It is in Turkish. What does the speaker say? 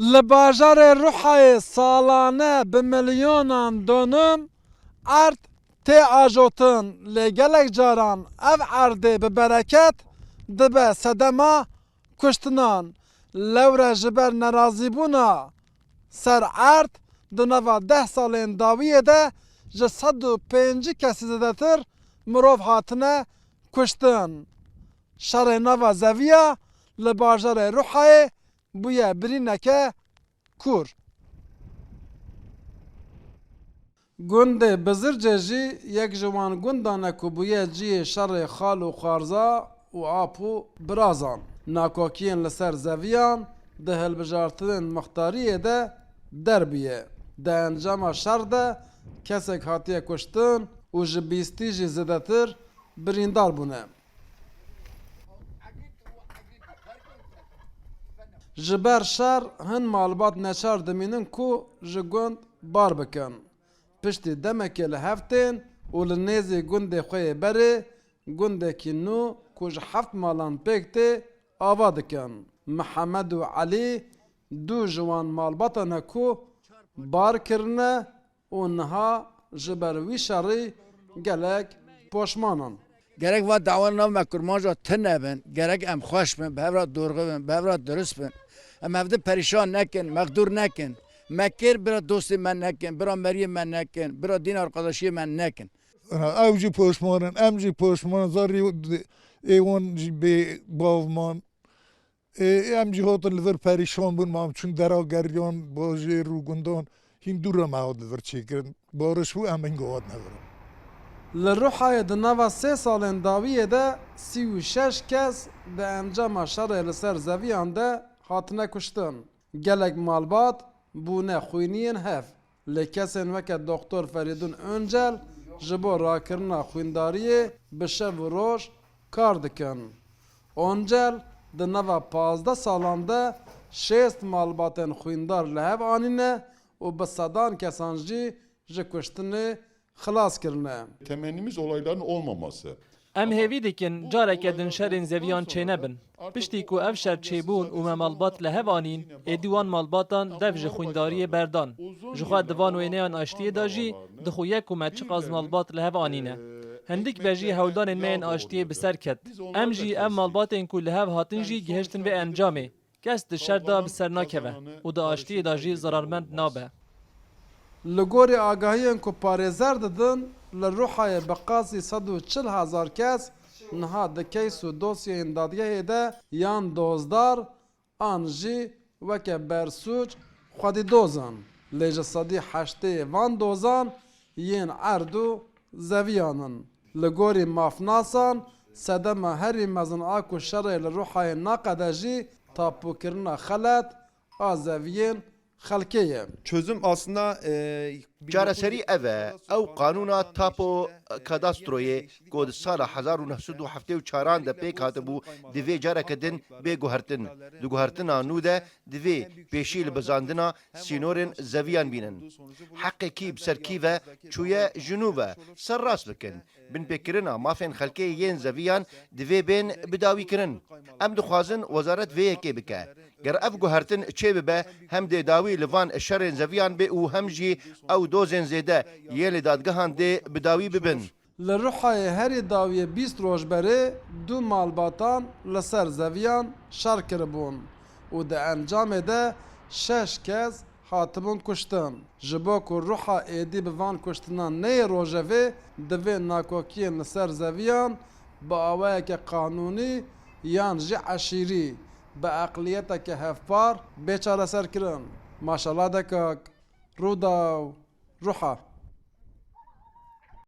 Li bajarê Rihayê salane bi milyonan dönüm erd tê ajotin lê gelek caran ev erdê bi bereket dibe sedema kuştinan. Lewre ji ber nerazîbûna ser erd di nava deh salên dawiyê de ji sed û pêncî kesî zêdetir mirov hatine kuştin. Şerê nava zeviya bûye birîneke kûr. Gundê Bizircê jî yek ji wan gundan e ku bûye ciyê şerê xal û xarza û ap û birazan. Nakokiyên li ser zeviyan di hilbijartinên mixtariyê de derbiye. Di encama şer kesek hatiye kuştin û ji bîstî jî zêdetir birîndar bûne. Ji ber şer hin malbat neçar dimînin ku ji gund bar bikin. Piştî demekê li heftên û li nêzê gundê xwe yê berê gundekî nû ku ji heft malan pêk tê ava dikin. Mihemed û Elî du ji wan ku bar kirine û niha ji ber wî şerî gelek poşmanan. Gerek va dawan nav me kurmaja tine bin gerek em xweş bin bevra dorğu bin bevra durist bin. Em evde perişan nekin mekdur nekin. Mekir bira dostê me nekin bira meriyê me nekin bira din arkadaşiyê me nekin. Ew jî poşmanin em jî poşman zarî êwan jî bê bavman. Em jî hatin li vir perîşan bûn mam çûn dera geriyan bajêr û gundan hîn dûra me hat li vir çêkirin bariş bû em hin hat nevirin Li Rihayê di nava sê salên dawiyê de sî û şeş kes di encama şerê li ser zeviyan de hatine kuştin. Gelek malbat bûne xwîniyên hev. Lê kesên weke Doktor Ferîdûn Öncel ji bo rakirina xwîndariyê bi şev û roj kar dikin. Öncel di nava pazda salan de şêst malbatên xwîndar li hev anîne û bi sedan kesan jî ji kuştinê xilas kirine. Temennimiz olayların olmaması. Em hêvî dikin careke din şerên zeviyan çênebin. Piştî ku ev şer çêbûn û me malbat li hev anîn, êdî wan malbatan dev ji xwîndariyê berdan. Ji xwe divan wêneyan aştiyê da jî dixuye ku me çiqas malbat li hev anîne. Hindik be jî hewldanên me yên aştiyê bi ser ket. Em jî ev malbatên ku li hev hatin jî gihiştin vê encamê. Kes di şer da bi ser nakeve û di aştiyê da jî zararmend nabe. Li gorî agahiyên ku parêzer didin li Rihayê bi qasî sed û çil hezar kes niha di keys û dosyayên dadgehê de yan dozdar an jî weke bersûç xwedî dozan. Lê ji sedî heştê van dozan yên erd û zeviyanin. Li gorî mafnasan sedema herî mezin a ku şerê li Rihayê naqede jî tapûkirina xelet a zeviyên xelkê ye. çözüm aslında e, Di sala hezar û nehsud û heftê û çaran de pêk hatibû divê careke din bê guhertin. Di guhertina nû de divê pêşî li bizandina sînorên zeviyan bînin. Heqekî bi serkî ve çûye jinû ve serrast bikin. Bin pêkirina mafên xelkê yên zeviyan divê bên bidawîkirin. Em dixwazin wezaret vê yekê bike. Ger ev guhertin çê bibe hem dê dawî li van şerên zeviyan bê û hem jî ew dozên zêde yê lê dadgehan dê bidawî bibin. Li Rihayê herî dawiyê bîst roj berê du malbatan li ser zeviyan şer kiribûn û di encamê de şeş kes hatibûn kuştin. Ji bo ku Riha êdî bi van kuştinan neyê rojevê divê nakokiyên li ser zeviyan bi awayeke qanûnî yan jî eşîrî bi eqliyeteke hevpar bêçareser kirin. Maşallah dekak Rûdaw Ruha